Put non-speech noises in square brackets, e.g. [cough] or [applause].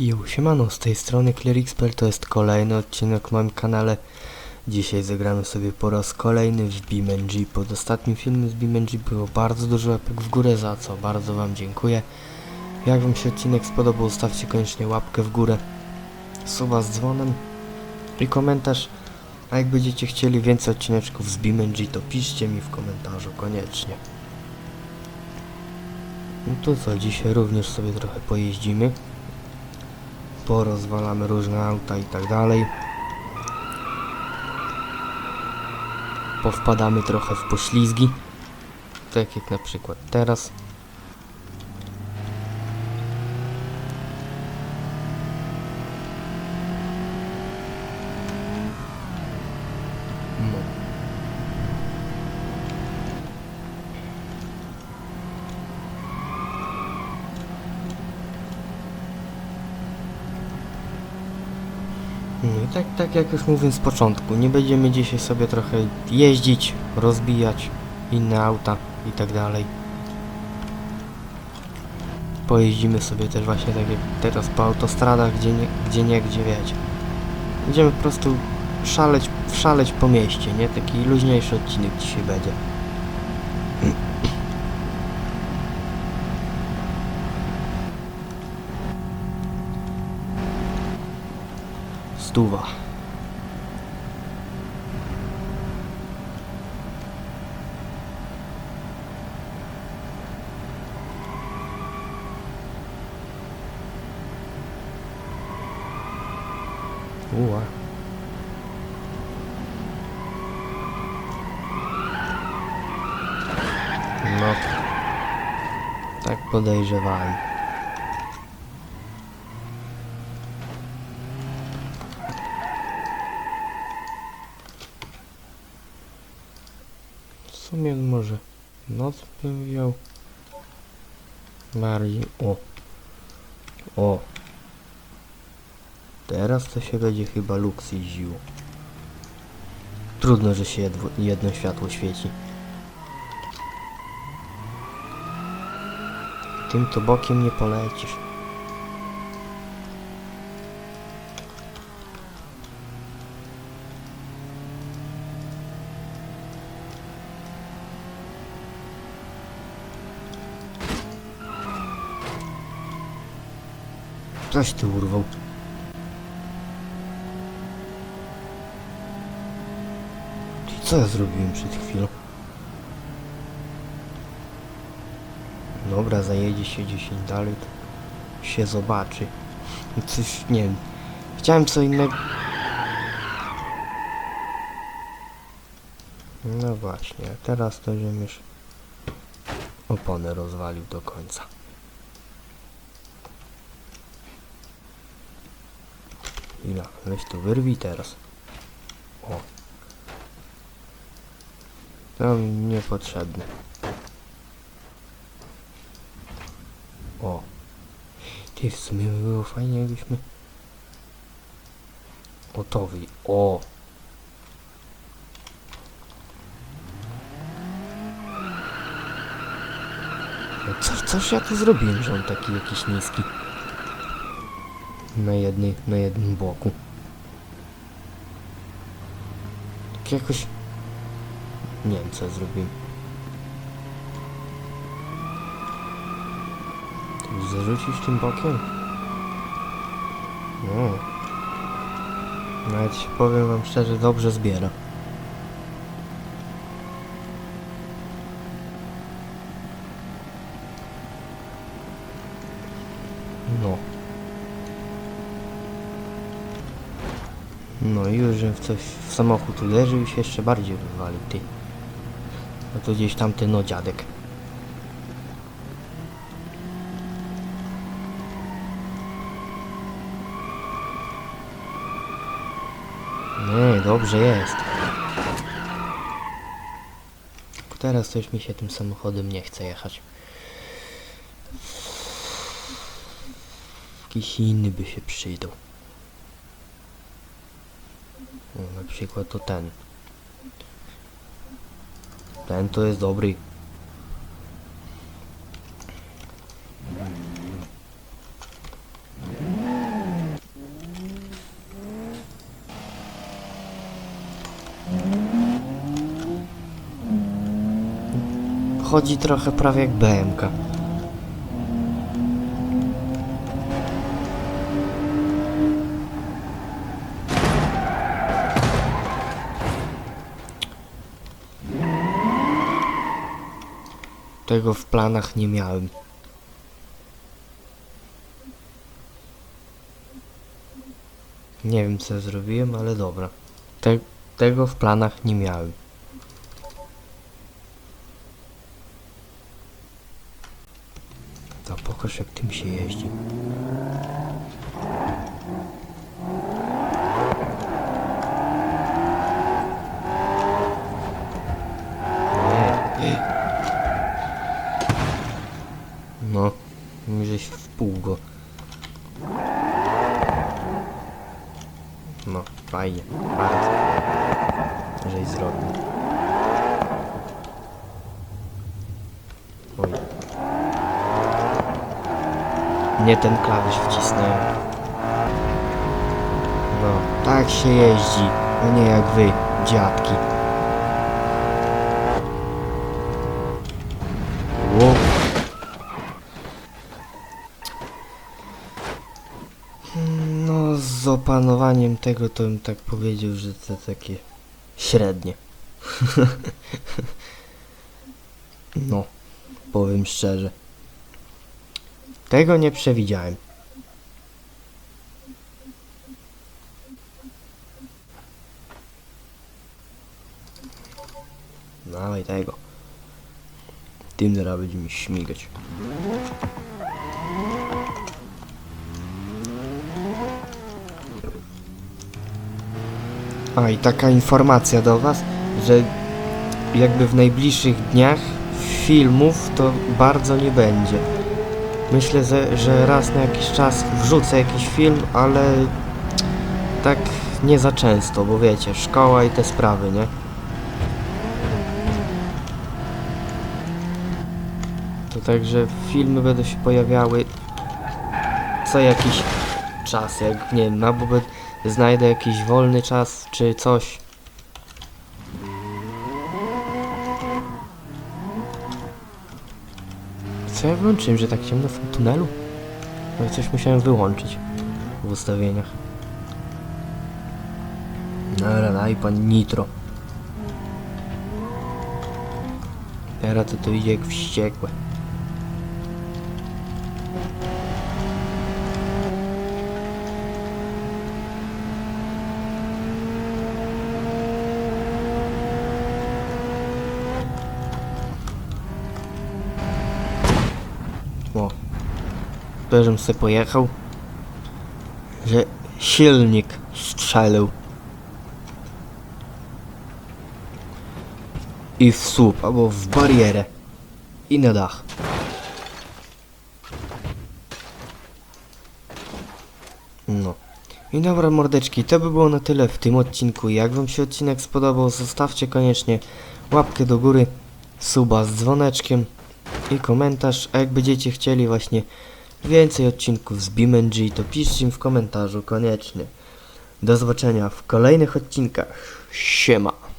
I siemano, z tej strony ClearXPL to jest kolejny odcinek w moim kanale. Dzisiaj zagramy sobie po raz kolejny w BeamNG. Pod ostatnim filmem z BeamNG było bardzo dużo łapek w górę, za co bardzo wam dziękuję. Jak wam się odcinek spodobał, zostawcie koniecznie łapkę w górę, suba z dzwonem i komentarz. A jak będziecie chcieli więcej odcineczków z BeamNG, to piszcie mi w komentarzu koniecznie. No to co, dzisiaj również sobie trochę pojeździmy porozwalamy różne auta i tak dalej. Powpadamy trochę w poślizgi, tak jak na przykład teraz. Tak, tak jak już mówiłem z początku, nie będziemy dzisiaj sobie trochę jeździć, rozbijać inne auta i tak dalej. Pojeździmy sobie też właśnie tak jak teraz po autostradach, gdzie nie, gdzie nie, gdzie wiecie. Będziemy po prostu szaleć, szaleć po mieście, nie? Taki luźniejszy odcinek dzisiaj będzie. Stuwa. Uła. No. Tak podejrzewałem. Sumie może noc bym wziął. Bardziej. O. O. Teraz to się będzie chyba luks jeździło. Trudno, że się jedwo, jedno światło świeci. Tym to bokiem nie polecisz. Coś ty urwał. Co ja zrobiłem przed chwilą? Dobra, zajedzie się 10 dalej, to się zobaczy. Coś, nie wiem. Chciałem co innego. No właśnie, teraz to już oponę rozwalił do końca. Ila, weź to wyrwij teraz. O. To mi niepotrzebne. O. Ty, w sumie by było fajnie, jakbyśmy... Gotowi. O. No co, coś ja tu zrobiłem, że on taki jakiś niski. Na jednej, na jednym boku. Tak jakoś... Nie wiem co zrobiłem. Ty zarzucisz tym bokiem? No. Nawet powiem wam szczerze, dobrze zbiera. No. No i już, że coś w samochód uderzył i się jeszcze bardziej wywalił, ty. No to gdzieś tam ten no dziadek. Nie, dobrze jest. Teraz już mi się tym samochodem nie chce jechać. Jakiś inny by się przydał. No, na przykład to ten. Ten to jest dobry. Chodzi trochę prawie jak BMK. Tego w planach nie miałem. Nie wiem co zrobiłem, ale dobra. Te, tego w planach nie miałem. To pokaż jak tym się jeździ. Nie. No, mi żeś w pół go. No, fajnie, bardzo. Żeś zrobił. Oj. Nie ten klawisz wcisnąłem. No, tak się jeździ, a nie jak wy, dziadki. Ło. No, z opanowaniem tego to bym tak powiedział, że to takie średnie. [laughs] no, powiem szczerze. Tego nie przewidziałem. Dawaj tego. Tym zaraz będzie mi śmigać. A i taka informacja do Was, że jakby w najbliższych dniach filmów to bardzo nie będzie. Myślę, że, że raz na jakiś czas wrzucę jakiś film, ale tak nie za często, bo wiecie, szkoła i te sprawy, nie? To także filmy będą się pojawiały co jakiś czas, jak nie wiem, albo znajdę jakiś wolny czas czy coś. Co ja włączyłem, że tak ciemno w tym tunelu? No coś musiałem wyłączyć w ustawieniach. Dobra, daj pan nitro. Teraz to to idzie jak wściekłe. Żebym sobie pojechał. Że silnik strzelił. I w słup, albo w barierę. I na dach. No. I dobra mordeczki, to by było na tyle w tym odcinku. Jak wam się odcinek spodobał, zostawcie koniecznie łapkę do góry, suba z dzwoneczkiem i komentarz. A jak będziecie chcieli właśnie więcej odcinków z BeamNG, to piszcie im w komentarzu koniecznie. Do zobaczenia w kolejnych odcinkach. Siema.